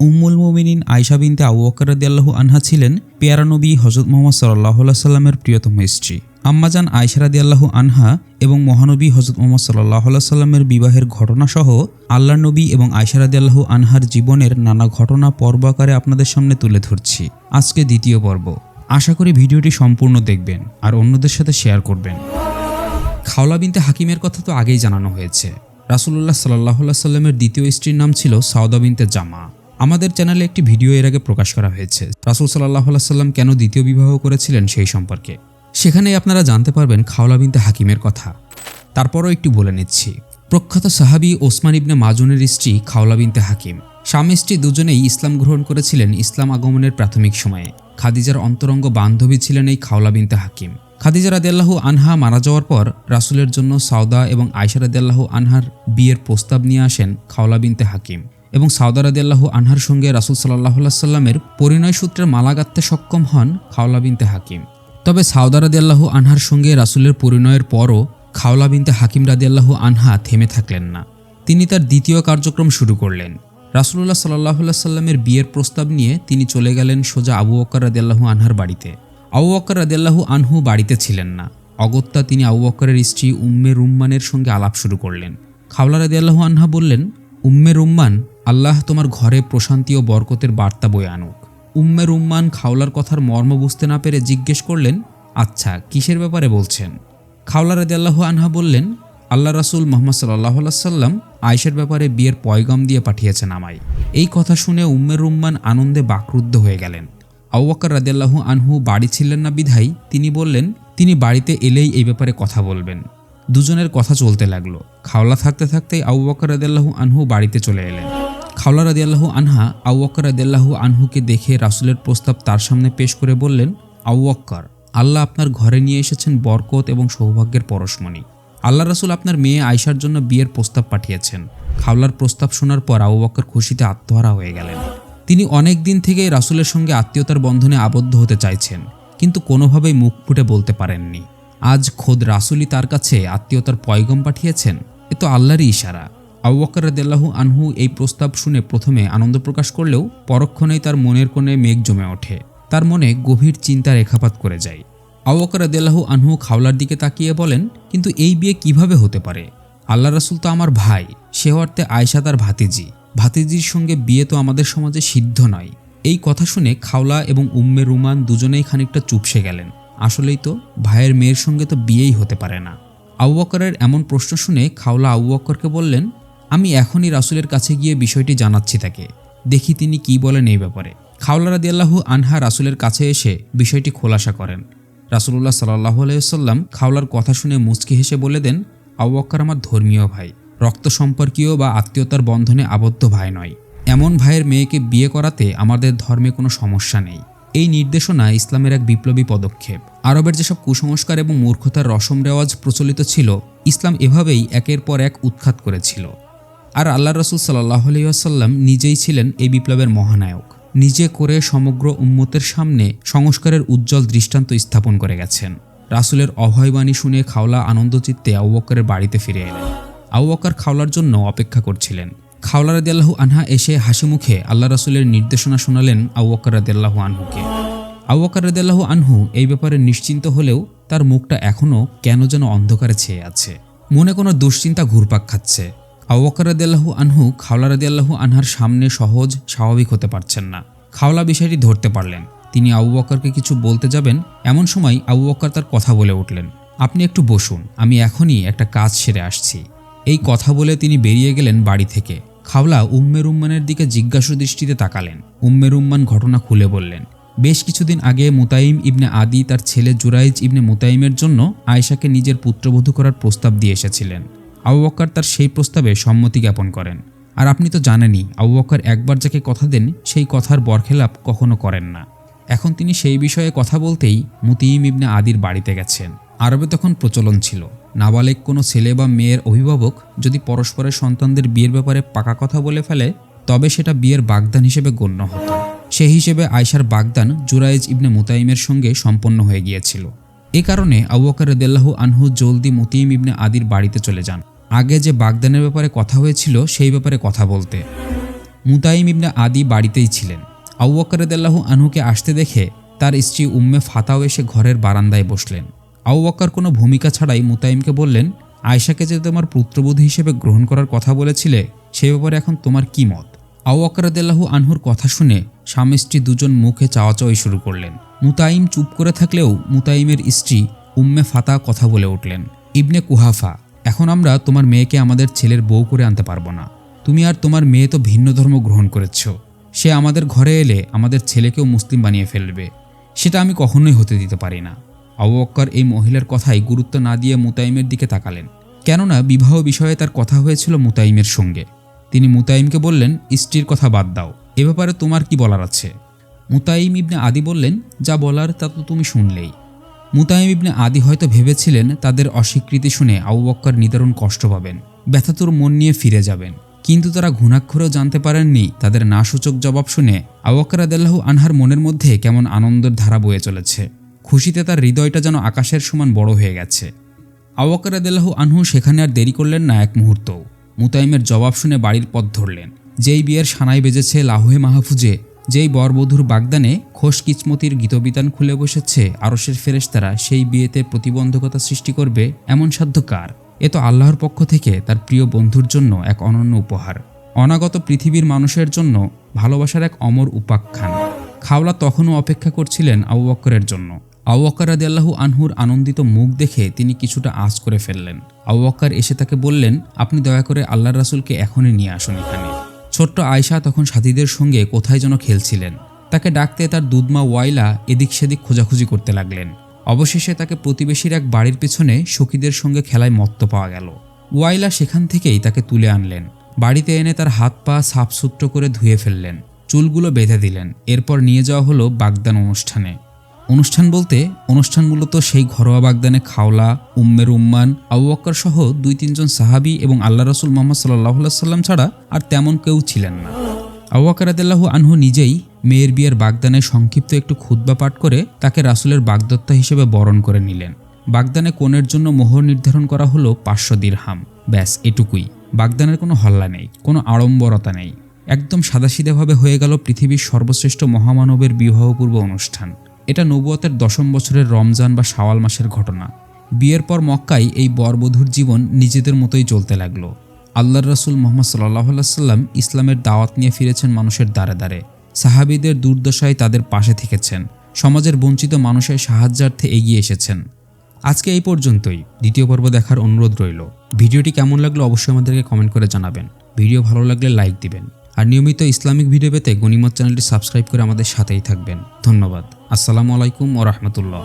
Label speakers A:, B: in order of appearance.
A: উম্মুল মুমিনিন আয়সা বিনতে আবু বকর রাদিয়াল্লাহু আনহা ছিলেন পেয়ারা নবী হজরত মোহাম্মদ সাল্লাহ সাল্লামের প্রিয়তম স্ত্রী। আম্মাজান আয়সা রাদিয়াল্লাহু আনহা এবং মহানবী হজরত মোহাম্মদ সাল্লাহ সাল্লামের বিবাহের ঘটনাসহ আল্লাহ নবী এবং আয়সা রাদিয়াল্লাহু আনহার জীবনের নানা ঘটনা পর্ব আকারে আপনাদের সামনে তুলে ধরছি। আজকে দ্বিতীয় পর্ব। আশা করি ভিডিওটি সম্পূর্ণ দেখবেন আর অন্যদের সাথে শেয়ার করবেন। খাওলা বিনতে হাকিমের কথা তো আগেই জানানো হয়েছে। রাসুল্লাহ সাল্লাহ সাল্লামের দ্বিতীয় স্ত্রীর নাম ছিল সাউদা বিনতে জামা। আমাদের চ্যানেলে একটি ভিডিও এর আগে প্রকাশ করা হয়েছে। রাসুল সাল্লাহ সাল্লাম কেন দ্বিতীয় বিবাহ করেছিলেন সেই সম্পর্কে? সেখানেই আপনারা জানতে পারবেন খাওলা বিনতে হাকিমের কথা। তারপরও একটু বলে নিচ্ছি। প্রখ্যাত সাহাবি ওসমান ইবনে মাজুনের স্ত্রী খাওলা বিনতে হাকিম। স্বামী স্ত্রী দুজনেই ইসলাম গ্রহণ করেছিলেন ইসলাম আগমনের প্রাথমিক সময়ে। খাদিজার অন্তরঙ্গ বান্ধবী ছিলেন এই খাওলা বিনতে হাকিম। খাদিজা রাদিয়াল্লাহু আনহা মারা যাওয়ার পর রাসুলের জন্য সাউদা এবং আয়সা আনহার বিয়ের প্রস্তাব নিয়ে আসেন খাওলা বিনতে হাকিম। এবং সাউদা রাদিয়াল্লাহু আনহার সঙ্গে রাসুল সাল্লাহ সাল্লামের পরিণয় সূত্রে মালা গাঁথতে সক্ষম হন খাওলা বিনতে হাকিম। তবে সাউদা রাদিয়াল্লাহু আনহার সঙ্গে রাসুলের পরিণয়ের পরও খাওলা বিনতে হাকিম রাদিয়াল্লাহু আনহা থেমে থাকলেন না। তিনি তার দ্বিতীয় কার্যক্রম শুরু করলেন। রাসুল্লাহ সাল্লাহ সাল্লামের বিয়ের প্রস্তাব নিয়ে তিনি চলে গেলেন সোজা আবু বক্কর রাদিয়াল্লাহু আনহার বাড়িতে। আবু বক্কর রাদিয়াল্লাহু আনহু বাড়িতে ছিলেন না। অগত্যা তিনি আবু বক্করের স্ত্রী উম্মে রুম্মানের সঙ্গে আলাপ শুরু করলেন। খাওলা রাদিয়াল্লাহু আনহা বললেন উম্মে রুম্মান, আল্লাহ তোমার ঘরে প্রশান্তি ও বরকতের বার্তা বয়ে আনুক। উম্মে রুম্মান খাওলার কথার মর্ম বুঝতে না পেরে জিজ্ঞেস করলেন আচ্ছা কিসের ব্যাপারে বলছেন? খাওলা রাদিয়াল্লাহু আনহা বললেন, আল্লাহ রাসুল মোহাম্মদ সাল্লাহ সাল্লাম আয়েশের ব্যাপারে বিয়ের পয়গাম দিয়ে পাঠিয়েছেন আমায়। এই কথা শুনে উম্মের রুম্মান আনন্দে বাকরুদ্ধ হয়ে গেলেন। আউ্বাক্কর রাদিয়াল্লাহু আনহু বাড়ি ছিলেন না বিধাই তিনি বললেন, তিনি বাড়িতে এলেই এই ব্যাপারে কথা বলবেন। দুজনের কথা চলতে লাগল। খাওলা থাকতে থাকতেই আউ্বাক্কর রাদিয়াল্লাহু আনহু বাড়িতে চলে এলেন। খাওলা রাদিয়াল্লাহু আনহা আউ্বাক্কর রাদিয়াল্লাহু আনহুকে দেখে রাসুলের প্রস্তাব তার সামনে পেশ করে বললেন আউ্বাক্কর আল্লাহ আপনার ঘরে নিয়ে এসেছেন বরকত এবং সৌভাগ্যের পরশমণি। আল্লাহ রাসুল আপনার মেয়ে আয়সার জন্য বিয়ের প্রস্তাব পাঠিয়েছেন। খাওলার প্রস্তাব শোনার পর আবু বক্কর খুশিতে আত্মহারা হয়ে গেলেন। তিনি অনেক দিন থেকে রাসুলের সঙ্গে আত্মীয়তার বন্ধনে আবদ্ধ হতে চাইছেন, কিন্তু কোনোভাবেই মুখ ফুটে বলতে পারেননি। আজ খোদ রাসুলই তার কাছে আত্মীয়তার পয়গম পাঠিয়েছেন। এ তো আল্লাহরই ইশারা। আবু বকর রাদিয়াল্লাহু আনহু এই প্রস্তাব শুনে প্রথমে আনন্দ প্রকাশ করলেও পরক্ষণেই তার মনের কোণে মেঘ জমে ওঠে। তার মনে গভীর চিন্তা রেখাপাত করে যায়। আবুবকর রাদিয়াল্লাহু আনহু খাওলার দিকে তাকিয়ে বলেন, কিন্তু এই বিয়ে কীভাবে হতে পারে? আল্লাহ রাসুল তো আমার ভাই। সে অর্থে আয়সা তার ভাতিজি। ভাতিজির সঙ্গে বিয়ে তো আমাদের সমাজে সিদ্ধ নয়। এই কথা শুনে খাওলা এবং উম্মে রুমান দুজনেই খানিকটা চুপসে গেলেন। আসলেই তো, ভাইয়ের মেয়ের সঙ্গে তো বিয়েই হতে পারে না। আবু বকরের এমন প্রশ্ন শুনে খাওলা আবু বকরকে বললেন, আমি এখনই রাসুলের কাছে গিয়ে বিষয়টি জানাচ্ছি তাকে। দেখি তিনি কি বলেন এই ব্যাপারে। খাওলা রাদিয়াল্লাহু আনহা রাসুলের কাছে এসে বিষয়টি খোলাসা করেন। রাসুল্লাহ সাল্লাহ আলাইসাল্লাম খাওলার কথা শুনে মুচকি হেসে বলে দেন আউ্বাক্কর আমার ধর্মীয় ভাই। রক্ত সম্পর্কীয় বা আত্মীয়তার বন্ধনে আবদ্ধ ভাই নয়। এমন ভাইয়ের মেয়েকে বিয়ে করাতে আমাদের ধর্মে কোনো সমস্যা নেই। এই নির্দেশনা ইসলামের এক বিপ্লবী পদক্ষেপ। আরবের যেসব কুসংস্কার এবং মূর্খতার রসম রেওয়াজ প্রচলিত ছিল, ইসলাম এভাবেই একের পর এক উৎখাত করেছিল। আর আল্লাহ রসুল সাল্লাহ আলাইসাল্লাম নিজেই ছিলেন এই বিপ্লবের মহানায়ক। নিজে করে সমগ্র উম্মতের সামনে সংস্কারের উজ্জ্বল দৃষ্টান্ত স্থাপন করে গেছেন। রাসুলের অভয়বাণী শুনে খাওলা আনন্দচিত্তে আউবক্করের বাড়িতে ফিরে এলেন। আউবক্কর খাওলার জন্য অপেক্ষা করছিলেন। খাওলা রাদিয়াল্লাহু আনহা এসে হাসি মুখে আল্লাহ রাসুলের নির্দেশনা শোনালেন আউবক্কর রাদিয়াল্লাহু আনহুকে। আউবক্কর রাদিয়াল্লাহু আনহু এই ব্যাপারে নিশ্চিন্ত হলেও তার মুখটা এখনও কেন যেন অন্ধকারে ছেয়ে আছে। মনে কোনো দুশ্চিন্তা ঘুরপাক খাচ্ছে। আউবকর রাদিয়াল্লাহু আনহু খাওলা রাদিয়াল্লাহু আনহার সামনে সহজ, স্বাভাবিক হতে পারছেন না। খাওলা বিষয়টি ধরতে পারলেন। তিনি আবু বকরকে কিছু বলতে যাবেন, এমন সময় আবু বকর তার কথা বলে উঠলেন, আপনি একটু বসুন, আমি এখনই একটা কাজ সেরে আসছি। এই কথা বলে তিনি বেরিয়ে গেলেন বাড়ি থেকে। খাওলা উম্মের উম্মানের দিকে জিজ্ঞাসু দৃষ্টিতে তাকালেন। উম্মের উম্মান ঘটনা খুলে বললেন, বেশ কিছুদিন আগে মুতাইম ইবনে আদি তার ছেলে জুরাইজ ইবনে মুতাইমের জন্য আয়েশাকে নিজের পুত্রবধূ করার প্রস্তাব দিয়ে এসেছিলেন। আবু বক্কর তার সেই প্রস্তাবে সম্মতি জ্ঞাপন করেন। আর আপনি তো জানেনই, আবু বক্কর একবার যাকে কথা দেন, সেই কথার বরখেলাপ কখনো করেন না। এখন তিনি সেই বিষয়ে কথা বলতেই মুতিম ইবনে আদির বাড়িতে গেছেন। আরবে তখন প্রচলন ছিল। নাবালেক কোনো ছেলে বা মেয়ের অভিভাবক যদি পরস্পরের সন্তানদের বিয়ের ব্যাপারে পাকা কথা বলে ফেলে, তবে সেটা বিয়ের বাগদান হিসেবে গণ্য হতো। সেই হিসেবে আয়সার বাগদান জুরাইজ ইবনে মুতাইমের সঙ্গে সম্পন্ন হয়ে গিয়েছিল। এ কারণে আবু বকর আনহু জলদি মুতিম ইবনে আদির বাড়িতে চলে যান। আগে যে বাগদানের ব্যাপারে কথা হয়েছিল, সেই ব্যাপারে কথা বলতে। মুতাইম ইবনে আদি বাড়িতেই ছিলেন। আউ বকরদাল্লাহু আনহুকে আসতে দেখে তার স্ত্রী উম্মে ফাতাও এসে ঘরের বারান্দায় বসলেন। আউ কোনো ভূমিকা ছাড়াই মুতাইমকে বললেন, আয়শাকে যে তোমার পুত্রবধূ হিসেবে গ্রহণ করার কথা বলেছিলে, সে ব্যাপারে এখন তোমার কি মত? আউ আকরাদাল্লাহু আনহুর কথা শুনে স্বামী স্ত্রী দুজন মুখে চাওয়াচাওয়ি শুরু করলেন। মুতাইম চুপ করে থাকলেও মুতাইমের স্ত্রী উম্মে ফাতা কথা বলে উঠলেন, ইবনে কুহাফা, এখন আমরা তোমার মেয়েকে আমাদের ছেলের বউ করে আনতে পারব না। তুমি আর তোমার মেয়ে তো ভিন্ন ধর্ম গ্রহণ করেছ। সে আমাদের ঘরে এলে আমাদের ছেলেকেও মুসলিম বানিয়ে ফেলবে। সেটা আমি কখনোই হতে দিতে পারি না। আবু বক্কর এই মহিলার কথাই গুরুত্ব না দিয়ে মুতাইমের দিকে তাকালেন। কেননা বিবাহ বিষয়ে তার কথা হয়েছিল মুতাইমের সঙ্গে। তিনি মুতাইমকে বললেন, স্ত্রীর কথা বাদ দাও। এ ব্যাপারে তোমার কি বলার আছে? মুতাইম ইবনে আদি বললেন, যা বলার তা তো তুমি শুনলেই। মুতাইম ইবনে আদি হয়তো ভেবেছিলেন, তাদের অস্বীকৃতি শুনে আবু বক্কর নিদারুণ কষ্ট পাবেন ব্যথাতুর মন নিয়ে ফিরে যাবেন। কিন্তু তারা ঘুণাক্ষরেও জানতে পারেননি, তাদের নাসূচক জবাব শুনে আওয়াক্কারাদাল্লাহু আনহার মনের মধ্যে কেমন আনন্দের ধারা বয়ে চলেছে। খুশিতে তার হৃদয়টা যেন আকাশের সমান বড় হয়ে গেছে। আওয়াক্কারাদাল্লাহু আনহু সেখানে আর দেরি করলেন না এক মুহূর্তও। মুতাইমের জবাব শুনে বাড়ির পথ ধরলেন। যেই বিয়ের সানাই বেজেছে লাহুয়ে মাহফুজে, যেই বরবধূর বাগদানে খোশ কিচমতির গীতবিতান খুলে বসেছে আরশের ফেরেশতারা, সেই বিয়েতে প্রতিবন্ধকতা সৃষ্টি করবে এমন সাধ্য কার? এ তো আল্লাহর পক্ষ থেকে তার প্রিয় বন্ধুর জন্য এক অনন্য উপহার। অনাগত পৃথিবীর মানুষের জন্য ভালোবাসার এক অমর উপাখ্যান। খাওলা তখনও অপেক্ষা করছিলেন আবু বক্করের জন্য। আবু বক্কর রাদিয়াল্লাহু আনহুর আনন্দিত মুখ দেখে তিনি কিছুটা আঁচ করে ফেললেন। আবু এসে তাকে বললেন, আপনি দয়া করে আল্লাহর রাসুলকে এখনই নিয়ে আসুন এখানে। ছোট্ট আয়শা তখন সাথীদের সঙ্গে কোথায় যেন খেলছিলেন। তাকে ডাকতে তার দুধমা ওয়াইলা এদিক সেদিক খোঁজাখুঁজি করতে লাগলেন। অবশেষে তাকে প্রতিবেশীর এক বাড়ির পেছনে সখীদের সঙ্গে খেলায় মত্ত পাওয়া গেল। ওয়াইলা সেখান থেকেই তাকে তুলে আনলেন। বাড়িতে এনে তার হাত পা সাফসুত্র করে ধুয়ে ফেললেন। চুলগুলো বেঁধে দিলেন। এরপর নিয়ে যাওয়া হলো বাগদান অনুষ্ঠানে। অনুষ্ঠান বলতে অনুষ্ঠান মূলত সেই ঘরোয়া বাগদানে খাওলা, উম্মের উম্মান, আবু সহ দুই তিনজন সাহাবি এবং আল্লাহ রসুল মোহাম্মদ সাল্লাহ সাল্লাম ছাড়া আর তেমন কেউ ছিলেন না। আবু বকর আনহু নিজেই মেয়ের বিয়ের বাগদানে সংক্ষিপ্ত একটু খুতবা পাঠ করে তাকে রাসুলের বাগদত্তা হিসেবে বরণ করে নিলেন। বাগদানে কোণের জন্য মোহর নির্ধারণ করা হলো পাঁচশো দিরহাম। ব্যাস, এটুকুই। বাগদানের কোনো হল্লা নেই, কোনো আড়ম্বরতা নেই। একদম সাদাসিধেভাবে হয়ে গেল পৃথিবীর সর্বশ্রেষ্ঠ মহামানবের বিবাহপূর্ব অনুষ্ঠান। এটা নবুয়তের দশম বছরের রমজান বা শাওয়াল মাসের ঘটনা। বিয়ের পর মক্কায় এই বরবধূর জীবন নিজেদের মতোই চলতে লাগল। আল্লাহর রসুল মোহাম্মদ সাল্লাহ সাল্লাম ইসলামের দাওয়াত নিয়ে ফিরেছেন মানুষের দ্বারে দ্বারে। সাহাবিদের দুর্দশায় তাদের পাশে থেকেছেন। সমাজের বঞ্চিত মানুষের সাহায্যার্থে এগিয়ে এসেছেন। আজকে এই পর্যন্তই। দ্বিতীয় পর্ব দেখার অনুরোধ রইল। ভিডিওটি কেমন লাগল অবশ্যই আমাদেরকে কমেন্ট করে জানাবেন। ভিডিও ভালো লাগলে লাইক দিবেন। আর নিয়মিত ইসলামিক ভিডিও পেতে গণিমত চ্যানেলটি সাবস্ক্রাইব করে আমাদের সাথেই থাকবেন। ধন্যবাদ। আসসালামু আলাইকুম ও রহমতুল্লাহ।